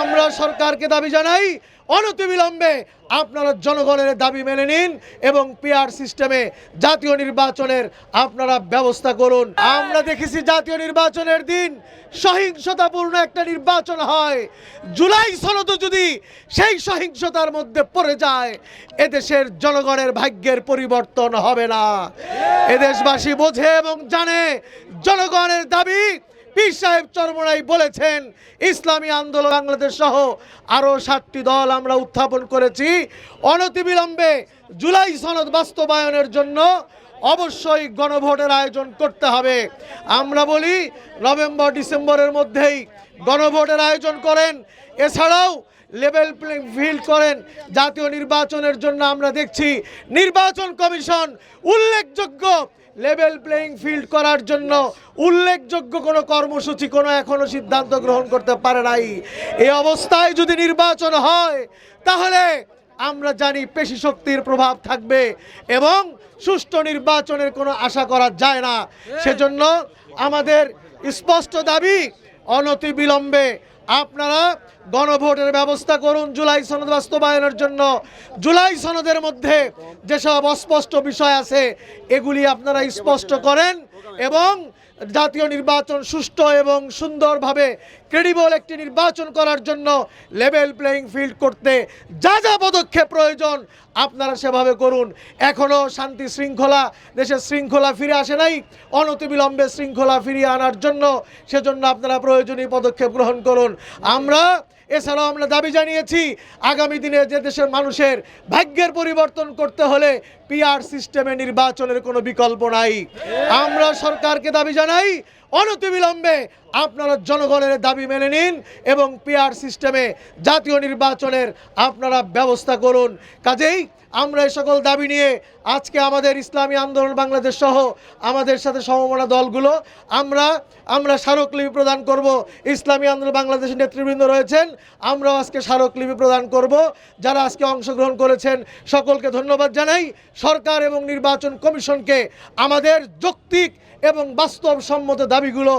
আমরা সরকারকে দাবি জানাই অনতিবিলম্বে আপনারা জনগণের দাবি মেনে নিন এবং পিআর সিস্টেমে জাতীয় নির্বাচনের আপনারা ব্যবস্থা করুন। আমরা দেখেছি জাতীয় নির্বাচনের দিন সহিংসতাপূর্ণ একটা নির্বাচন হয়। জুলাই সনদ যদি সেই সহিংসতার মধ্যে পড়ে যায়, এদেশের জনগণের ভাগ্যের পরিবর্তন হবে না। এদেশবাসী বোঝে এবং জানে, জনগণের দাবি পীর সাহেব চরমরাই বলেছেন, ইসলামী আন্দোলন বাংলাদেশ সহ আরও সাতটি দল আমরা উত্থাপন করেছি। অনতিবিলম্বে জুলাই সনদ বাস্তবায়নের জন্য অবশ্যই গণভোটের আয়োজন করতে হবে। আমরা বলি, নভেম্বর, ডিসেম্বরের মধ্যেই গণভোটের আয়োজন করেন। এছাড়াও লেভেল প্লেইং ফিল্ড করেন। জাতীয় নির্বাচনের জন্য আমরা দেখছি নির্বাচন কমিশন উল্লেখযোগ্য লেভেল প্লেইং ফিল্ড করার জন্য উল্লেখযোগ্য কোনো কর্মসূচি কোনো এখনও সিদ্ধান্ত গ্রহণ করতে পারে নাই। এই অবস্থায় যদি নির্বাচন হয় তাহলে আমরা জানি পেশি শক্তির প্রভাব থাকবে এবং সুষ্ঠু নির্বাচনের কোনো আশা করা যায় না। সেজন্য আমাদের স্পষ্ট দাবি অনতি বিলম্বে আপনারা গণভোটের ব্যবস্থা করুন জুলাই সনদ বাস্তবায়নের জন্য। জুলাই সনদের মধ্যে যেসব অস্পষ্ট বিষয় আছে, এগুলি আপনারা স্পষ্ট করেন এবং জাতীয় নির্বাচন সুষ্ঠু এবং সুন্দরভাবে ক্রেডিবল একটি নির্বাচন করার জন্য লেভেল প্লেয়িং ফিল্ড করতে যা যা পদক্ষেপ প্রয়োজন আপনারা সেভাবে করুন। এখনও শান্তি শৃঙ্খলা, দেশের শৃঙ্খলা ফিরে আসে নাই, অনতিবিলম্বে শৃঙ্খলা ফিরিয়ে আনার জন্য সেজন্য আপনারা প্রয়োজনীয় পদক্ষেপ গ্রহণ করুন। আমরা এছাড়াও আমরা দাবি জানিয়েছি, আগামী দিনে যে দেশের মানুষের ভাগ্যের পরিবর্তন করতে হলে পিআর সিস্টেমে নির্বাচনের কোনো বিকল্প নাই। আমরা সরকারকে দাবি জানাই, অনতিবিলম্বে আপনারা জনগণের দাবি মেনে নিন এবং পিআর সিস্টেমে জাতীয় নির্বাচনের আপনারা ব্যবস্থা করুন। কাজেই আমরা এই সকল দাবি নিয়ে আজকে আমাদের ইসলামী আন্দোলন বাংলাদেশ সহ আমাদের সাথে সমমনা দলগুলো, আমরা আমরা স্মারকলিপি প্রদান করব। ইসলামী আন্দোলন বাংলাদেশের নেতৃবৃন্দ রয়েছেন, আমরাও আজকে স্মারকলিপি প্রদান করব। যারা আজকে অংশগ্রহণ করেছেন, সকলকে ধন্যবাদ জানাই। সরকার এবং নির্বাচন কমিশনকে আমাদের যৌক্তিক এবং বাস্তবসম্মত দাবিগুলো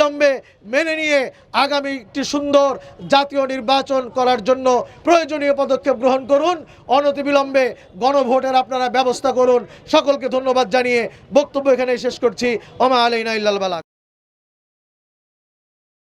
অনতিবিলম্বে মেনে নিয়ে আগামী একটি সুন্দর জাতীয় নির্বাচন করার জন্য প্রয়োজনীয় পদক্ষেপ গ্রহণ করুন। অনতিবিলম্বে গণভোটের আপনারা ব্যবস্থা করুন। সকলকে ধন্যবাদ জানিয়ে বক্তব্য এখানে শেষ করছি। ওমা আলাইনা ইল্লাল বালাক